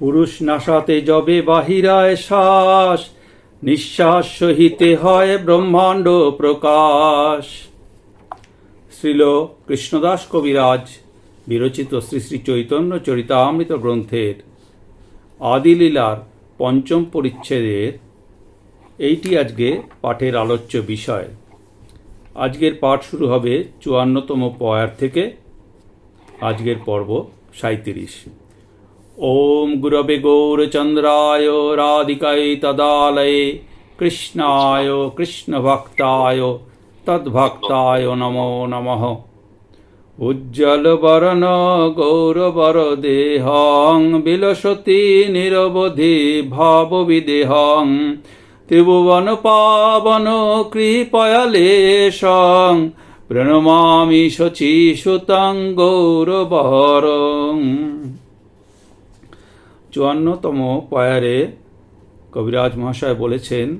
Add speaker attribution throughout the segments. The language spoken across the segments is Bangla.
Speaker 1: পুরুষ নাসাতে যবে বাহিরায় শ্বাস, নিঃশ্বাস সহিতে হয় ব্রহ্মাণ্ড প্রকাশ। শ্রীল কৃষ্ণদাস কবিরাজ, বিরচিত শ্রী শ্রী চৈতন্য চরিতামৃত গ্রন্থের আদিলীলার পঞ্চম পরিচ্ছেদের, এইটি আজকে পাঠের আলোচ্য বিষয়। আজকের পাঠ শুরু হবে চুয়ান্নতম পয়ার থেকে, আজকের পর্ব সাঁত্রিশ গৌরচন্দ্রায় রাধিকায় তদালয়ে, কৃষ্ণায় কৃষ্ণভক্তায় তদ্ভক্তায় নমো নমঃ। উজ্জ্বলবরণ গৌরবর দেহং, বিলসতি নিরবধি ভাববিদেহং, ত্রিভুবন পাবন কৃপয়ালেশং, প্রণমামি শচীসুতং গৌরবরং। চুয়ান্নতম পয়ারে কবিরাজ মহাশয় বলেছেন,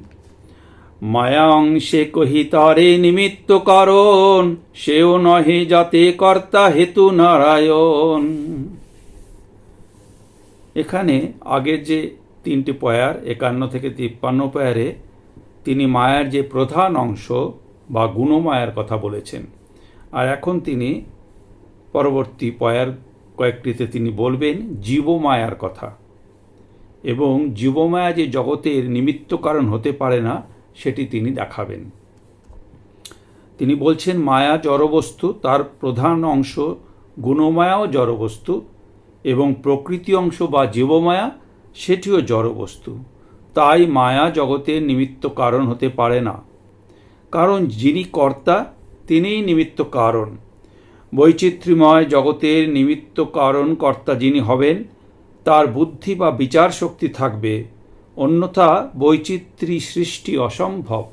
Speaker 1: মায়া অংশে কহিতারে নিমিত্ত কারণ, সেও নহে যাতে কর্তা হেতু নারায়ণ। এখানে আগের যে তিনটি পয়ার, একান্ন থেকে তিপ্পান্ন পয়ারে, তিনি মায়ার যে প্রধান অংশ বা গুণমায়ার কথা বলেছেন। আর এখন তিনি পরবর্তী পয়ার কয়েকটিতে তিনি বলবেন, জীবমায়ার কথা। এবং জীবমায়া যে জগতের নিমিত্ত কারণ হতে পারে না, সেটি তিনি দেখাবেন। তিনি বলছেন, মায়া জড়বস্তু, তার প্রধান অংশ গুণমায়াও জড়বস্তু এবং প্রকৃতি অংশ বা জীবমায়া, সেটিও জড়বস্তু। তাই মায়া জগতের নিমিত্ত কারণ হতে পারে না। কারণ যিনি কর্তা, তিনিই নিমিত্ত কারণ। বৈচিত্র্যময় জগতের নিমিত্ত কারণ কর্তা যিনি হবেন তার বুদ্ধি বা বিচার শক্তি থাকবে, অন্যথা বৈচিত্র্য সৃষ্টি অসম্ভব।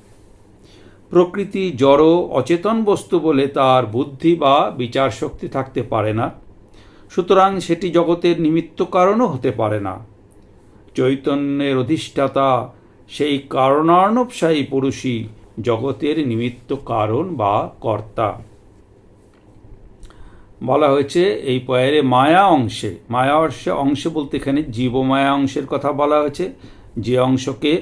Speaker 1: প্রকৃতি জড়, অচেতন বস্তু বলে তার বুদ্ধি বা বিচার শক্তি থাকতে পারে না। সুতরাং সেটি জগতের নিমিত্ত কারণও হতে পারে না। চৈতন্যের অধিষ্ঠাতা, সেই কারণার্ণবসায়ী পুরুষই জগতের নিমিত্ত কারণ বা কর্তা। বলা হয়েছে, এই পয়ারে মায়া অংশে মায়া অংশে অংশে বলতে এখানে জীবমায়া অংশের কথা বলা হয়েছে, যে অংশকে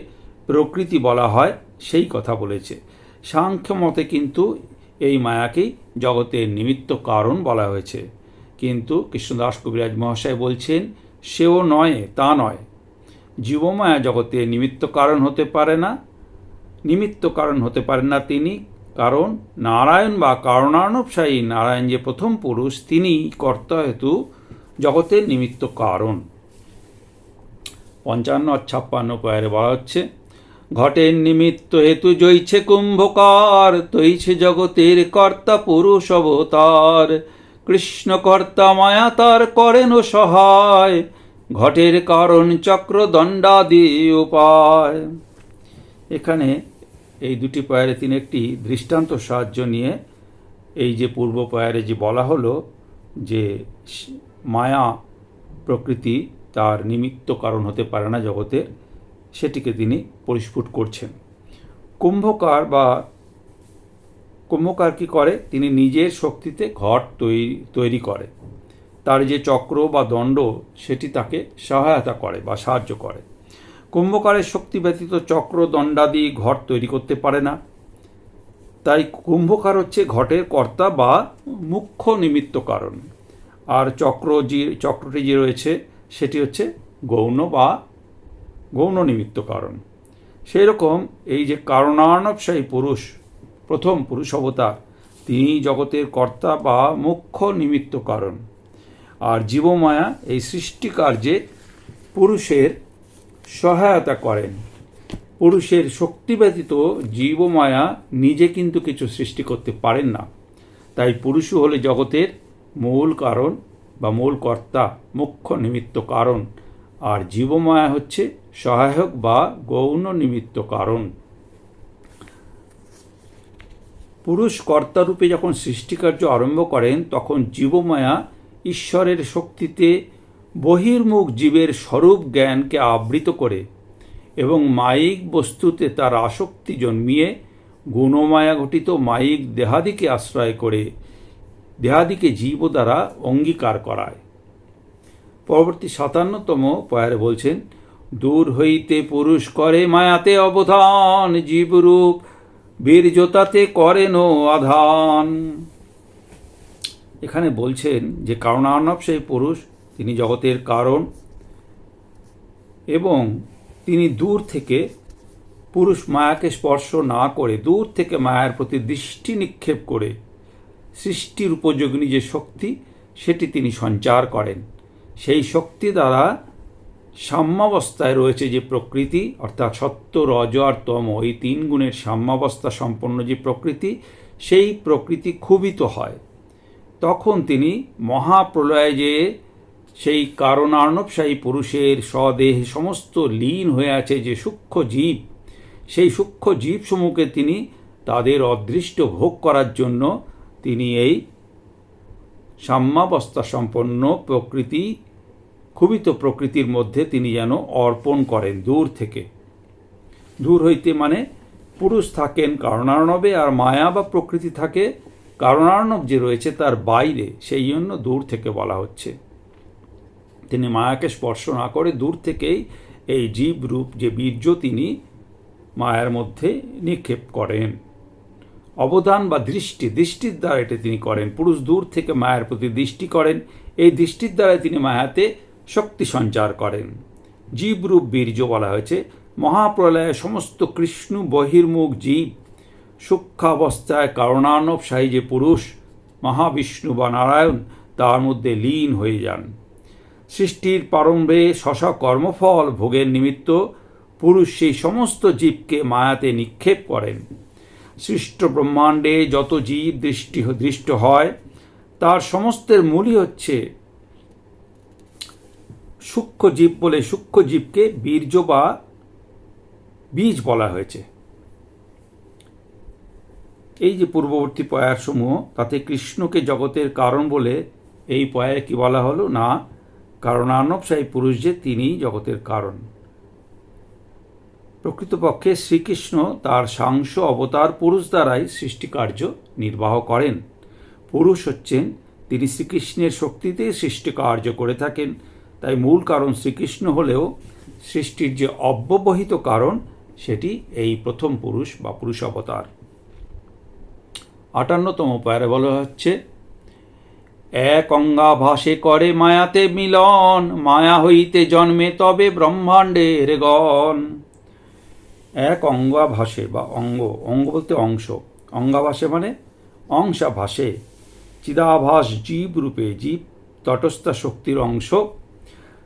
Speaker 1: প্রকৃতি বলা হয়, সেই কথা বলেছে। সাংখ্য মতে কিন্তু এই মায়াকেই জগতের নিমিত্ত কারণ বলা হয়েছে। কিন্তু কৃষ্ণদাস কবিরাজ মহাশয় বলছেন, সেও নয়, তা নয়। জীবমায়া জগতের নিমিত্ত কারণ হতে পারে না, নিমিত্ত কারণ হতে পারেন না তিনি কারণ নারায়ণ বা কারণার্ণবসায়ী নারায়ণ যে প্রথম পুরুষ, তিনি কর্তা হেতু জগতের নিমিত্ত কারণ। পঞ্চান্ন ছাপ্পান্ন পয়ারে বলা হচ্ছে, ঘটের নিমিত্ত হেতু জৈছে কুম্ভকার, তৈছে জগতের কর্তা পুরুষ অবতার। কৃষ্ণ কর্তা মায়া তার করেন সহায়, ঘটের কারণ চক্র দণ্ডাদি উপায়। এখানে এই দুটি পয়ারে তিনি একটি দৃষ্টান্ত সাহায্য নিয়ে এই যে পূর্ব পয়ারে যে বলা হলো যে মায়া প্রকৃতি তার নিমিত্ত কারণ হতে পারে না জগতের সেটিকে তিনি পরিস্ফুট করছেন। কুম্ভকার বা কুম্ভকার কি করে? তিনি নিজের শক্তিতে ঘট তৈরি তৈরি করে। তার যে চক্র বা দণ্ড, সেটি তাকে সহায়তা করে বা সাহায্য করে। কুম্ভকারের শক্তি ব্যতীত চক্র, দণ্ডাদি ঘট তৈরি করতে পারে না। তাই কুম্ভকার হচ্ছে ঘটের কর্তা বা মুখ্য নিমিত্ত কারণ। আর চক্র যে, চক্রটি যে রয়েছে, সেটি হচ্ছে গৌণ বা গৌণ নিমিত্ত কারণ। সেই রকম এই যে কারণার্ণবসায়ী পুরুষ, প্রথম পুরুষ অবতার, তিনি জগতের কর্তা বা মুখ্য নিমিত্ত কারণ। আর জীবমায়া এই সৃষ্টি কার্যে পুরুষের সহায়তা করেন। পুরুষের শক্তি ব্যতীত জীবমায়া নিজে কিন্তু কিছু সৃষ্টি করতে পারেন না। তাই পুরুষও হলে জগতের মূল কারণ বা মূল কর্তা, মুখ্য নিমিত্ত কারণ। আর জীবমায়া হচ্ছে সহায়ক বা গৌণ নিমিত্ত কারণ। পুরুষ কর্তারূপে যখন সৃষ্টিকার্য আরম্ভ করেন, তখন জীবমায়া ঈশ্বরের শক্তিতে বহির্মুখ জীবের স্বরূপ জ্ঞানকে আবৃত করে এবং মায়িক বস্তুতে তার আসক্তি জন্মিয়ে গুণমায়া ঘটিত মায়িক দেহাদিকে আশ্রয় করে দেহাদিকে জীব দ্বারা অঙ্গীকার করায়। পরবর্তী সাতান্নতম পয়ারে বলছেন, দূর হইতে পুরুষ করে মায়াতে অবধান, জীবরূপ বীর্যতাতে করেন আধান। এখানে বলছেন যে কারণার্ণব সেই পুরুষ তিনি জগতের কারণ এবং তিনি দূর থেকে পুরুষ মায়াকে স্পর্শ না করে দূর থেকে মায়ার প্রতি দৃষ্টি নিক্ষেপ করে সৃষ্টির উপযোগিনী যে শক্তি, সেটি তিনি সঞ্চার করেন। সেই শক্তি দ্বারা সাম্যাবস্থায় রয়েছে যে প্রকৃতি, অর্থাৎ সত্য, রজ আর তম এই তিন গুণের সাম্যাবস্থা সম্পন্ন যে প্রকৃতি, সেই প্রকৃতি ক্ষুবিত হয়। তখন তিনি মহাপ্রলয়ে যে সেই কারণার্ণবশাহী পুরুষের স্বদেহ সমস্ত লীন হয়ে আছে যে সূক্ষ্ম জীব, সেই সূক্ষ্ম জীবসমূহকে তিনি তাদের অদৃষ্ট ভোগ করার জন্য তিনি এই সাম্যাবস্থা সম্পন্ন প্রকৃতি ক্ষুবিত প্রকৃতির মধ্যে তিনি যেন অর্পণ করেন দূর থেকে। দূর হইতে মানে পুরুষ থাকেন কারণার্ণবে আর মায়া বা প্রকৃতি থাকে। কারণার্ণব যে রয়েছে তার বাইরে, সেই জন্য দূর থেকে বলা হচ্ছে। তিনি মায়াকে স্পর্শ না করে দূর থেকেই এই জীব রূপ, যে বীর্য তিনি মায়ার মধ্যে নিক্ষেপ করেন। অবদান বা দৃষ্টি, দৃষ্টির দ্বারা এটা তিনি করেন। পুরুষ দূর থেকে মায়ের প্রতি দৃষ্টি করেন। এই দৃষ্টির দ্বারা তিনি মায়াতে শক্তি সঞ্চার করেন। জীবরূপ বীর্য বলা হয়েছে। মহাপ্রলয়ে সমস্ত কৃষ্ণ বহির্মুখ জীব সূক্ষ্মাবস্থায় কারণানব যে পুরুষ, মহাবিষ্ণু বা নারায়ণ তার মধ্যে লীন হয়ে যান। সৃষ্টির প্রারম্ভে শশা কর্মফল ভোগের নিমিত্ত পুরুষ সেই সমস্ত জীবকে মায়াতে নিক্ষেপ করেন। সৃষ্ট ব্রহ্মাণ্ডে যত জীব দৃষ্টি দৃষ্ট হয়, তার সমস্তের মূলই হচ্ছে সূক্ষ্ম জীব বলে সূক্ষ্ম জীবকে বীর্য বা বীজ বলা হয়েছে। এই যে পূর্ববর্তী পয়ারসমূহ, তাতে কৃষ্ণকে জগতের কারণ বলে এই পয়ায় কি বলা হলো না কারণানবশাহী পুরুষ যে তিনিই জগতের কারণ। প্রকৃতপক্ষে শ্রীকৃষ্ণ তার সাংস অবতার পুরুষ দ্বারাই সৃষ্টিকার্য নির্বাহ করেন। পুরুষ হচ্ছেন, তিনি শ্রীকৃষ্ণের শক্তিতে সৃষ্টি কার্য করে থাকেন। তাই মূল কারণ শ্রীকৃষ্ণ হলেও সৃষ্টির যে অব্যবহিত কারণ, সেটি এই প্রথম পুরুষ বা পুরুষ অবতার। আটান্নতম পায়রে বলা হচ্ছে এক অঙ্গাভাসে করে মায়াতে মিলন, মায়া হইতে জন্মে তবে ব্রহ্মাণ্ডের গণ। এক অঙ্গাভাসে বা অঙ্গ অঙ্গ বলতে অংশ। অঙ্গাভাসে মানে অংশা ভাসে চিদাভাস জীব রূপে, জীব তটস্থ শক্তির অংশ।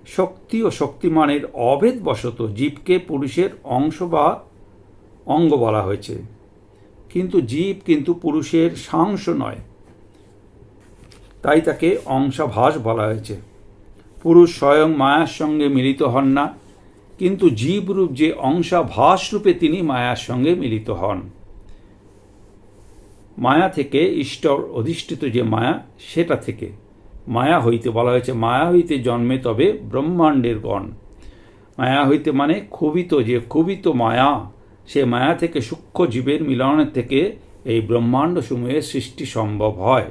Speaker 1: শক্তি ও শক্তিমানের অভেদবশত জীবকে পুরুষের অংশ বা অঙ্গ বলা হয়েছে। কিন্তু জীব কিন্তু পুরুষের সাংশ নয়। তাই তাকে অংশাভাস বলা হয়েছে। পুরুষ স্বয়ং মায়ার সঙ্গে মিলিত হন না, কিন্তু জীবরূপ যে অংশাভাস রূপে তিনি মায়ার সঙ্গে মিলিত হন। মায়া থেকে ঈশ্বর অধিষ্ঠিত যে মায়া, সেটা থেকে। মায়া হইতে বলা হয়েছে, মায়া হইতে জন্মে তবে ব্রহ্মাণ্ডের গণ। মায়া হইতে মানে ক্ষুবিত যে ক্ষুবিত মায়া, সে মায়া থেকে সূক্ষ্ম জীবের মিলনের থেকে এই ব্রহ্মাণ্ড সমূহের সৃষ্টি সম্ভব হয়।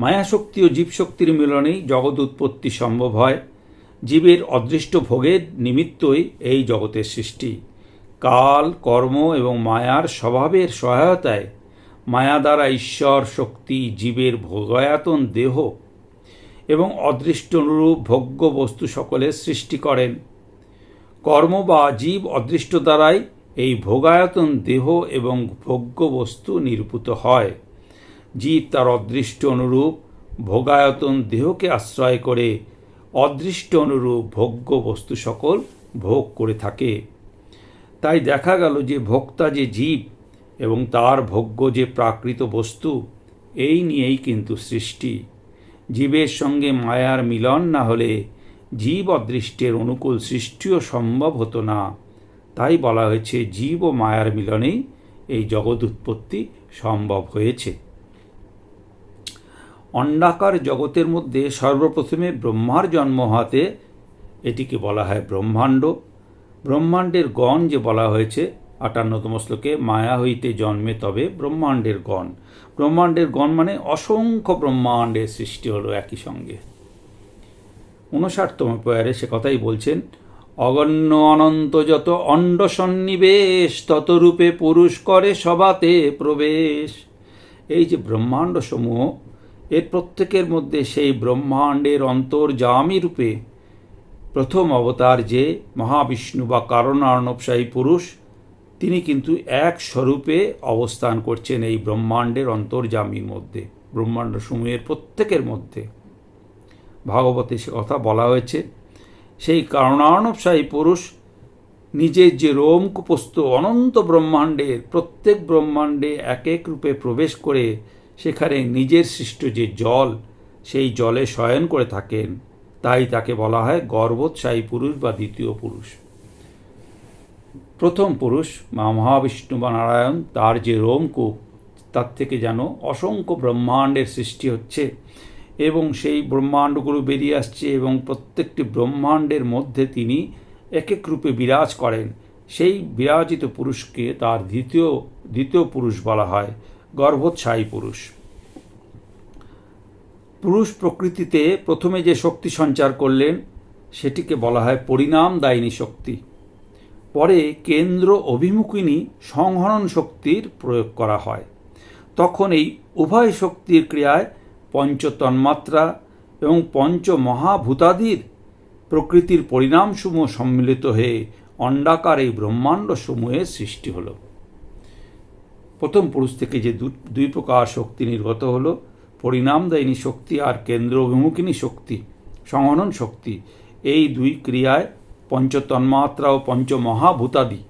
Speaker 1: মায়াশক্তি ও জীবশক্তির মিলনেই জগৎ উৎপত্তি সম্ভব হয়। জীবের অদৃষ্ট ভোগের নিমিত্তই এই জগতের সৃষ্টি। কাল, কর্ম এবং মায়ার স্বভাবের সহায়তায় মায়া দ্বারা ঈশ্বর, শক্তি, জীবের ভোগায়তন দেহ এবং অদৃষ্ট অনুরূপ ভোগ্য বস্তু সকলের সৃষ্টি করেন। কর্ম বা জীব অদৃষ্ট দ্বারাই এই ভোগায়তন দেহ এবং ভোগ্য বস্তু নিরূপিত হয়। জীব তার অদৃষ্ট অনুরূপ ভোগায়তন দেহকে আশ্রয় করে অদৃষ্ট অনুরূপ ভোগ্য বস্তু সকল ভোগ করে থাকে। তাই দেখা গেল যে ভোক্তা যে জীব এবং তার ভোগ্য যে প্রাকৃত বস্তু, এই নিয়েই কিন্তু সৃষ্টি। জীবের সঙ্গে মায়ার মিলন না হলে জীব অদৃষ্টের অনুকূল সৃষ্টিও সম্ভব হতো না। তাই বলা হয়েছে, জীব ও মায়ার মিলনেই এই জগৎ উৎপত্তি সম্ভব হয়েছে। অন্ডাকার জগতের মধ্যে সর্বপ্রথমে ব্রহ্মার জন্ম হাতে এটিকে বলা হয় ব্রহ্মাণ্ড। ব্রহ্মাণ্ডের গণ যে বলা হয়েছে, আটান্নতম শ্লোকে, মায়া হইতে জন্মে তবে ব্রহ্মাণ্ডের গণ। ব্রহ্মাণ্ডের গণ মানে অসংখ্য ব্রহ্মাণ্ডের সৃষ্টি হলো একই সঙ্গে। উনষাটতম পয়ারে সে কথাই বলছেন, অগণ্য অনন্ত যত অণ্ড সন্নিবেশ, তত রূপে পুরুষ করে সবাতে প্রবেশ। এই যে ব্রহ্মাণ্ড সমূহ এর প্রত্যেকের মধ্যে সেই ব্রহ্মাণ্ডের অন্তর্জামী রূপে প্রথম অবতার যে মহাবিষ্ণু বা কারণার্ণবশাহী পুরুষ, তিনি কিন্তু এক স্বরূপে অবস্থান করছেন এই ব্রহ্মাণ্ডের অন্তর্জামীর মধ্যে, ব্রহ্মাণ্ড সমূহের প্রত্যেকের মধ্যে। ভাগবতে সে কথা বলা হয়েছে, সেই কারণার্ণবশাহী পুরুষ নিজের যে রোমকুপস্থ অনন্ত ব্রহ্মাণ্ডের প্রত্যেক ব্রহ্মাণ্ডে এক এক রূপে প্রবেশ করে সেখানে নিজের সৃষ্ট যে জল, সেই জলে শয়ন করে থাকেন। তাই তাকে বলা হয় গর্বোৎসাহী পুরুষ বা দ্বিতীয় পুরুষ। প্রথম পুরুষ মা মহাবিষ্ণু বা নারায়ণ, তার যে রোমকূপ, তার থেকে যেন অসংখ্য ব্রহ্মাণ্ডের সৃষ্টি হচ্ছে এবং সেই ব্রহ্মাণ্ডগুলো বেরিয়ে আসছে এবং প্রত্যেকটি ব্রহ্মাণ্ডের মধ্যে তিনি এক এক রূপে বিরাজ করেন। সেই বিরাজিত পুরুষকে তার দ্বিতীয় দ্বিতীয় পুরুষ বলা হয়। গর্ভোৎসাহী পুরুষ। পুরুষ প্রকৃতিতে প্রথমে যে শক্তি সঞ্চার করলেন, সেটিকে বলা হয় পরিণাম দায়িনী শক্তি। পরে কেন্দ্র অভিমুখিনী সংহরণ শক্তির প্রয়োগ করা হয়। তখন এই উভয় শক্তির ক্রিয়ায় পঞ্চতন্মাত্রা এবং পঞ্চ মহাভূতাদির প্রকৃতির পরিণামসমূহ সম্মিলিত হয়ে অণ্ডাকার এই ব্রহ্মাণ্ড সমূহের সৃষ্টি হলো। প্রথম পুরুষ থেকে যে দুই প্রকার শক্তি নির্গত হলো, পরিণামদায়িনী শক্তি আর কেন্দ্র অভিমুখিনী শক্তি, সংহনন শক্তি, এই দুই ক্রিয়ায় পঞ্চতন্মাত্রা ও পঞ্চমহাভূতাদি।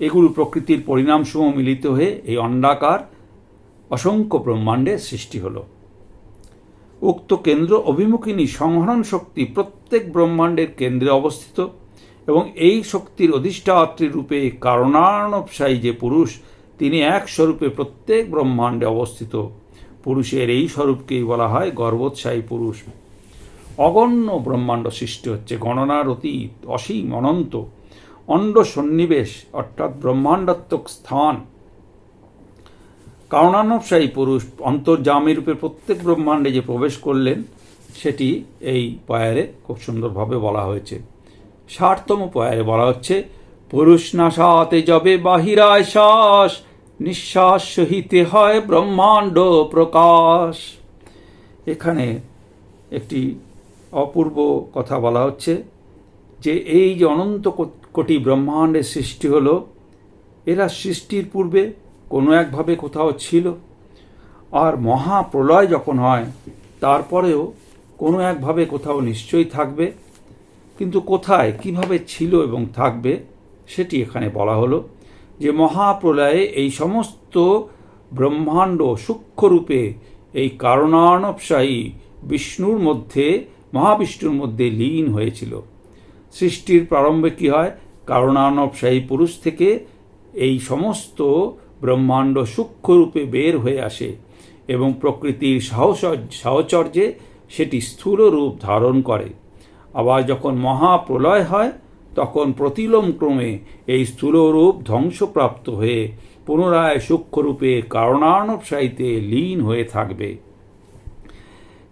Speaker 1: এগুলো প্রকৃতির পরিণামসমূহ মিলিত হয়ে এই অণ্ডাকার অসংখ্য ব্রহ্মাণ্ডের সৃষ্টি হলো। উক্ত কেন্দ্র অভিমুখিনী সংহরণ শক্তি প্রত্যেক ব্রহ্মাণ্ডের কেন্দ্রে অবস্থিত এবং এই শক্তির অধিষ্ঠাত্রী রূপে কারণার্ণবসায়ী যে পুরুষ তিনি এক স্বরূপে প্রত্যেক ব্রহ্মাণ্ডে অবস্থিত। পুরুষের এই স্বরূপকেই বলা হয় গর্বোৎসাহী পুরুষ। অগণ্য ব্রহ্মাণ্ড সৃষ্টি হচ্ছে গণনার অতীত, অসীম, অনন্ত অণ্ড সন্নিবেশ, অর্থাৎ ব্রহ্মাণ্ডাত্মক স্থান। কারণানবসায়ী পুরুষ অন্তর্জামী রূপে প্রত্যেক ব্রহ্মাণ্ডে যে প্রবেশ করলেন, সেটি এই পয়ারে খুব সুন্দরভাবে বলা হয়েছে। ষাটতম পয়ারে বলা হচ্ছে পুরুষ নাশাতে যবে বাহিরায় শ্বাস, নিঃশ্বাস সহিতে হয় ব্রহ্মাণ্ড প্রকাশ। এখানে একটি অপূর্ব কথা বলা হচ্ছে যে এই যে অনন্ত কোটি ব্রহ্মাণ্ডের সৃষ্টি হলো, এরা সৃষ্টির পূর্বে কোনো একভাবে কোথাও ছিল। আর মহাপ্রলয় যখন হয়, তারপরেও কোনো একভাবে কোথাও নিশ্চয়ই থাকবে। কিন্তু কোথায়, কীভাবে ছিল এবং থাকবে সেটি এখানে বলা হলো যে মহাপ্রলয়ে এই সমস্ত ব্রহ্মাণ্ড সূক্ষ্মরূপে এই কারণার্ণবসায়ী বিষ্ণুর মধ্যে, মহাবিষ্ণুর মধ্যে লীন হয়েছিল। সৃষ্টির প্রারম্ভে কি হয়? কারণার্ণবসায়ী পুরুষ থেকে এই সমস্ত ব্রহ্মাণ্ড সূক্ষ্মরূপে বের হয়ে আসে এবং প্রকৃতির সাহস সাহচর্যে সেটি স্থূল রূপ ধারণ করে। আবার যখন মহাপ্রলয় হয় তখন প্রতিলোম ক্রমে এই স্থূল রূপ ধ্বংসপ্রাপ্ত হয়ে পুনরায় সূক্ষ্মরূপে কারণার্ণবসায়ীতে লীন হয়ে থাকবে।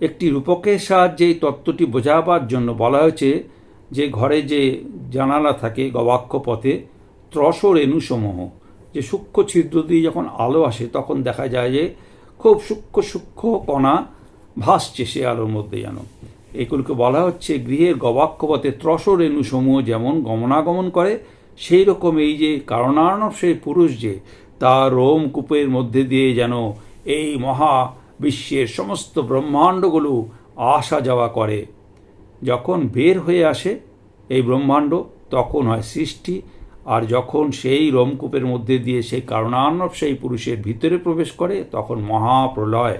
Speaker 1: একটি রূপকের সাহায্যে এই তত্ত্বটি বোঝাবার জন্য বলা হয়েছে যে ঘরে যে জানালা থাকে গবাক্ষ পথে রেণুসমূহ যে সূক্ষ্ম ছিদ্র দিয়ে যখন আলো আসে তখন দেখা যায় যে খুব সূক্ষ্ম সূক্ষ্ম কণা ভাসছে সে আলোর মধ্যে যেন। এগুলোকে বলা হচ্ছে গৃহের গবাক্ষপথে ত্রস রেণুসমূহ যেমন গমনাগমন করে সেই রকম এই যে কারণার্ণব সেই পুরুষ যে তার রোমকূপের মধ্যে দিয়ে যেন এই মহা বিশ্বের সমস্ত ব্রহ্মাণ্ডগুলো আসা যাওয়া করে। যখন বের হয়ে আসে এই ব্রহ্মাণ্ড, তখন হয় সৃষ্টি, আর যখন সেই রোমকূপের মধ্যে দিয়ে সেই কারণার্ণব সেই পুরুষের ভিতরে প্রবেশ করে, তখন মহাপ্রলয়।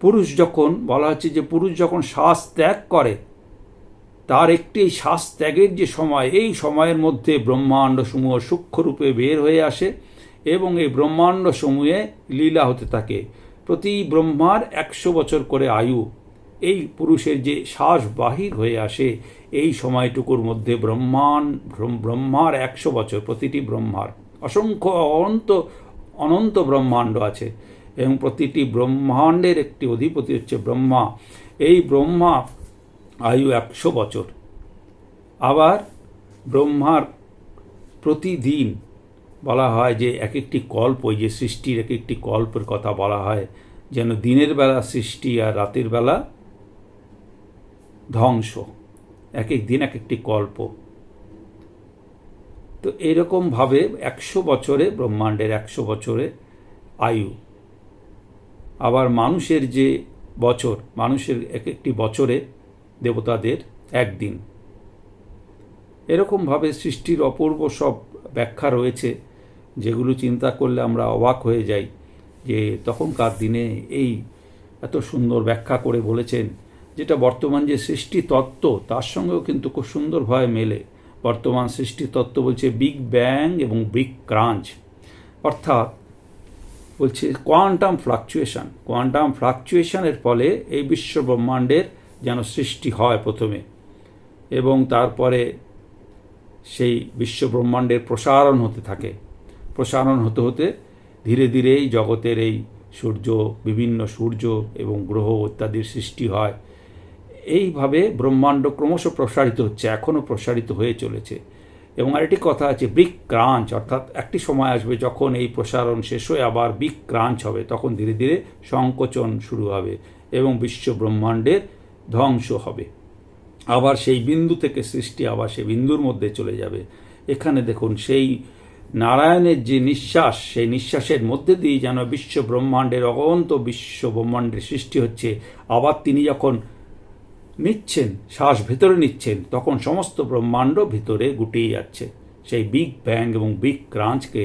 Speaker 1: পুরুষ যখন, বলা হচ্ছে যে পুরুষ যখন শ্বাস ত্যাগ করে, তার একটি শ্বাস ত্যাগের যে সময়, এই সময়ের মধ্যে ব্রহ্মাণ্ড সমূহ সূক্ষ্মরূপে বের হয়ে আসে এবং এই ব্রহ্মাণ্ড সমূহে লীলা হতে থাকে। প্রতি ব্রহ্মার একশো বছর করে আয়ু, এই পুরুষের যে শ্বাস বাহির হয়ে আসে, এই সময়টুকুর মধ্যে ব্রহ্মাণ ব্রহ্মার একশো বছর, প্রতিটি ব্রহ্মার। অসংখ্য অনন্ত অনন্ত ব্রহ্মাণ্ড আছে। এবং প্রতিটি ব্রহ্মাণ্ডের একটি অধিপতি হচ্ছে ব্রহ্মা। এই ব্রহ্মা আয়ু একশো বছর। আবার ব্রহ্মার প্রতিদিন বলা হয় যে এক একটি কল্প ওই যে সৃষ্টির এক একটি কল্পের কথা বলা হয়, যেন দিনের বেলা সৃষ্টি আর রাতের বেলা ধ্বংস। এক এক দিন এক একটি কল্প। তো এরকমভাবে একশো বছরে ব্রহ্মাণ্ডের একশো বছরে আয়ু। আবার মানুষের যে বছর, মানুষের এক একটি বছরে দেবতাদের একদিন। এরকমভাবে সৃষ্টির অপূর্ব সব ব্যাখ্যা রয়েছে, যেগুলো চিন্তা করলে আমরা অবাক হয়ে যাই যে তখনকার দিনে এই এত সুন্দর ব্যাখ্যা করে বলেছেন, যেটা বর্তমান যে সৃষ্টি তত্ত্ব, তার সঙ্গেও কিন্তু খুব সুন্দরভাবে মেলে। বর্তমান সৃষ্টি তত্ত্ব বলছে বিগ ব্যাং এবং বিগ ক্রাঞ্চ। অর্থাৎ বলছে কোয়ান্টাম ফ্লাকচুয়েশন কোয়ান্টাম ফ্লাকচুয়েশনের ফলে এই বিশ্ব ব্রহ্মাণ্ডের যেন সৃষ্টি হয় প্রথমে এবং তারপরে সেই বিশ্ব ব্রহ্মাণ্ডের প্রসারণ হতে থাকে। প্রসারণ হতে হতে ধীরে ধীরে এই জগতের এই সূর্য, বিভিন্ন সূর্য এবং গ্রহ ইত্যাদির সৃষ্টি হয়। এইভাবে ব্রহ্মাণ্ড ক্রমশ প্রসারিত হচ্ছে, এখনও প্রসারিত হয়ে চলেছে। এবং আরেকটি কথা আছে বিগ ক্রাঞ্চ অর্থাৎ একটি সময় আসবে যখন এই প্রসারণ শেষ হয়ে আবার বিগ ক্রাঞ্চ হবে, তখন ধীরে ধীরে সংকোচন শুরু হবে এবং বিশ্ব ব্রহ্মাণ্ডের ধ্বংস হবে। আবার সেই বিন্দু থেকে সৃষ্টি আবার সেই বিন্দুর মধ্যে চলে যাবে। এখানে দেখুন, সেই নারায়ণের যে নিঃশ্বাস, সেই নিঃশ্বাসের মধ্যে দিয়ে যেন বিশ্ব ব্রহ্মাণ্ডের অগন্ত বিশ্ব ব্রহ্মাণ্ডের সৃষ্টি হচ্ছে, আবার তিনি যখন নিচ্ছেন, শ্বাস ভেতরে নিচ্ছেন, তখন সমস্ত ব্রহ্মাণ্ড ভিতরে গুটিয়ে যাচ্ছে। সেই বিগ ব্যাং এবং বিগ ক্রাঞ্চকে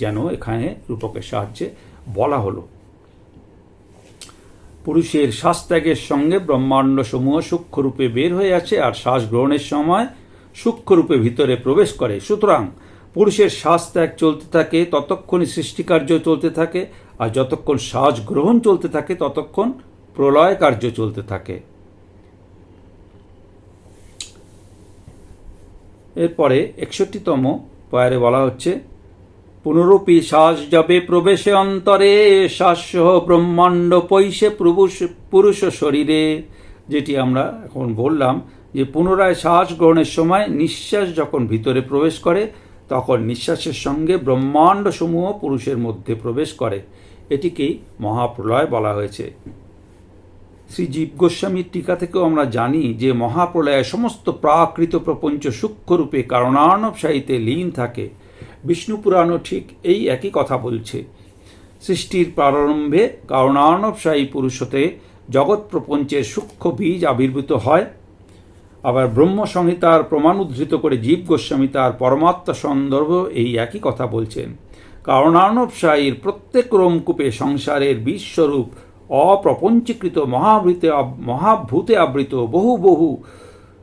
Speaker 1: যেন এখানে রূপকের সাহায্যে বলা হলো। পুরুষের শ্বাস ত্যাগের সঙ্গে ব্রহ্মাণ্ড সমূহ সূক্ষ্মরূপে বের হয়ে আছে আর শ্বাস গ্রহণের সময় সূক্ষ্মরূপে ভিতরে প্রবেশ করে। সুতরাং পুরুষের শ্বাস ত্যাগ চলতে থাকে ততক্ষণই সৃষ্টিকার্য চলতে থাকে আর যতক্ষণ শ্বাস গ্রহণ চলতে থাকে, ততক্ষণ প্রলয় কার্য চলতে থাকে। এরপরে একষট্টিতম পয়ারে বলা হচ্ছে, পুনরূপী শ্বাস যবে প্রবেশে অন্তরে শ্বাসসহ ব্রহ্মাণ্ড পৈশে পুরুষ শরীরে। যেটি আমরা এখন বললাম যে পুনরায় শ্বাস গ্রহণের সময় নিঃশ্বাস যখন ভিতরে প্রবেশ করে, তখন নিঃশ্বাসের সঙ্গে ব্রহ্মাণ্ড সমূহ পুরুষের মধ্যে প্রবেশ করে। এটিকেই মহাপ্রলয় বলা হয়েছে। শ্রী জীব গোস্বামীর টিকা থেকেও আমরা জানি যে মহাপ্রলয়ে সমস্ত প্রাকৃত প্রপঞ্চ সূক্ষ্মরূপে কারণার্ণব লীন থাকে। বিষ্ণু পুরাণও ঠিক এই একই কথা বলছে। সৃষ্টির প্রারম্ভে কারণার্ণবশাহী পুরুষতে জগৎ প্রপঞ্চের সূক্ষ্ম বীজ আবির্ভূত হয়। আবার ব্রহ্ম সংহিতার প্রমাণ উদ্ধৃত করে জীব গোস্বামী তার পরমাত্মা সন্দর্ভ এই একই কথা বলছেন। কারণার্ণবশাহীর প্রত্যেক রোমকূপে সংসারের বীজস্বরূপ অপ্রপঞ্চীকৃত, মহাবৃতে মহাভূতে আবৃত, বহু বহু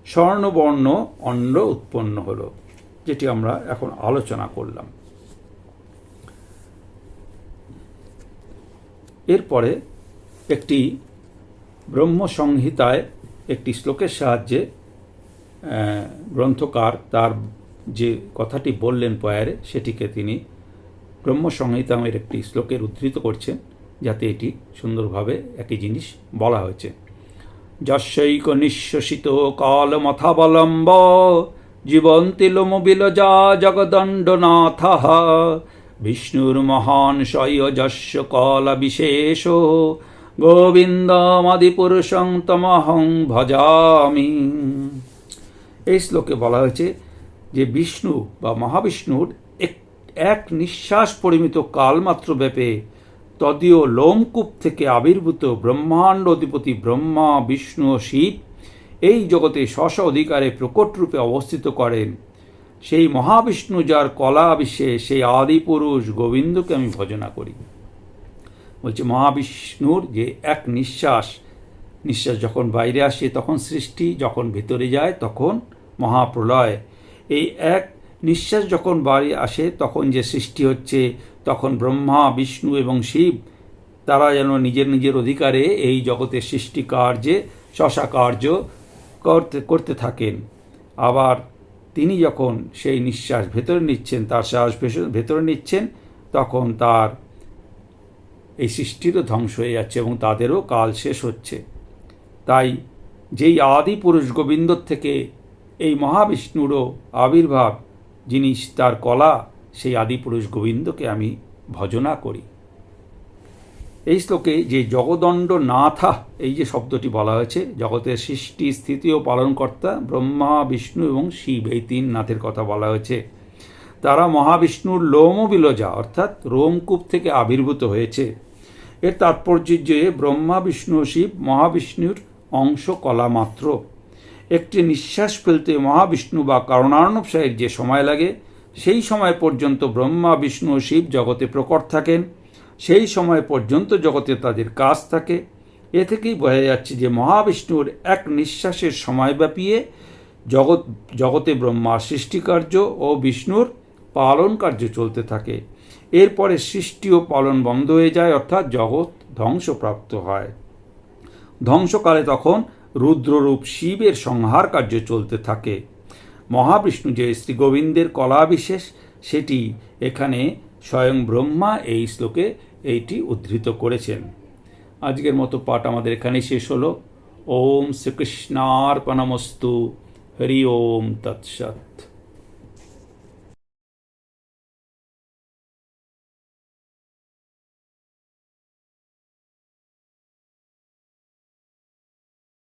Speaker 1: স্বর্ণবর্ণ অন্ন উৎপন্ন হলো, যেটি আমরা এখন আলোচনা করলাম। এরপরে একটি ব্রহ্ম সংহিতায় একটি শ্লোকের সাহায্যে গ্রন্থকার তার যে কথাটি বললেন পয়ারে সেটিকে তিনি ব্রহ্ম সংহিতামের একটি শ্লোকের উদ্ধৃত করছেন। যাতে এটি সুন্দরভাবে একই জিনিস বলা হয়েছে। যশৈক নিঃশ্বসিত কালমথাবলম্ব, জীবন্তি লোমবিলজা জগদণ্ডনাথ বিষ্ণুর মহান শয়যস্য কলা বিশেষ গোবিন্দমাদিপুরুষং তমহং ভজামি। এই শ্লোকে বলা হয়েছে যে বিষ্ণু বা মহাবিষ্ণুর এক নিঃশ্বাস পরিমিত কালমাত্র ব্যাপে তদীয় লোমকূপ থেকে আবির্ভূত ব্রহ্মাণ্ড অধিপতি ব্রহ্মা, বিষ্ণু শিব এই জগতে স্ব অধিকারে প্রকটরূপে অবস্থিত করেন। সেই মহাবিষ্ণু যার কলা বিশ্বে সেই আদি পুরুষ গোবিন্দকে আমি ভজনা করি। বলছে, মহাবিষ্ণুর যে এক নিঃশ্বাস নিঃশ্বাস যখন বাইরে আসে, তখন সৃষ্টি যখন ভিতরে যায়, তখন মহাপ্রলয়। এই এক নিঃশ্বাস যখন বাড়ি আসে, তখন যে সৃষ্টি হচ্ছে তখন ব্রহ্মা, বিষ্ণু এবং শিব, তারা যেন নিজের নিজের অধিকারে এই জগতের সৃষ্টি কার্যে, শশা কার্য করতে করতে থাকেন। আবার তিনি যখন সেই নিঃশ্বাস ভেতরে নিচ্ছেন, তার শ্বাস ভেতরে নিচ্ছেন, তখন তার এই সৃষ্টিরও ধ্বংস হয়ে যাচ্ছে এবং তাদেরও কাল শেষ হচ্ছে। তাই যেই আদি পুরুষ গোবিন্দর থেকে এই মহাবিষ্ণুরও আবির্ভাব, যিনি তার কলা সেই আদিপুরুষ গোবিন্দকে আমি ভজনা করি। এই শ্লোকে যে জগদণ্ড নাথা, এই যে শব্দটি বলা হয়েছে জগতের সৃষ্টি স্থিতি ও পালনকর্তা, ব্রহ্মা, বিষ্ণু এবং শিব, এই তিন নাথের কথা বলা হয়েছে। তারা মহাবিষ্ণুর লোমবিলজা, অর্থাৎ রোমকূপ থেকে আবির্ভূত হয়েছে। এর তাৎপর্য যে ব্রহ্মা, বিষ্ণু শিব মহাবিষ্ণুর অংশ কলা মাত্র। একটি নিঃশ্বাস ফেলতে মহাবিষ্ণু বা কারণার্ণব সাহের যে সময় লাগে সেই সময় পর্যন্ত ব্রহ্মা, বিষ্ণু শিব জগতে প্রকট থাকেন। সেই সময় পর্যন্ত জগতে তাদের কাজ থাকে। এ থেকেই বোঝা যাচ্ছে যে মহাবিষ্ণুর এক নিঃশ্বাসের সময় ব্যাপিয়ে জগৎ, জগতে ব্রহ্মার সৃষ্টিকার্য ও বিষ্ণুর পালন কার্য চলতে থাকে। এরপরে সৃষ্টি ও পালন বন্ধ হয়ে যায়, অর্থাৎ জগৎ ধ্বংসপ্রাপ্ত হয়। ধ্বংসকালে তখন রুদ্ররূপ শিবের সংহার কার্য চলতে থাকে। মহাবিষ্ণু যে শ্রী গোবিন্দের কলা বিশেষ সেটি এখানে স্বয়ং ব্রহ্মা এই শ্লোকে এইটি উদ্ধৃত করেছেন। আজকের মতো পাঠ আমাদের এখানেই শেষ হলো। ওম শ্রীকৃষ্ণার্পণমস্তু। হরি ওম তৎসৎ।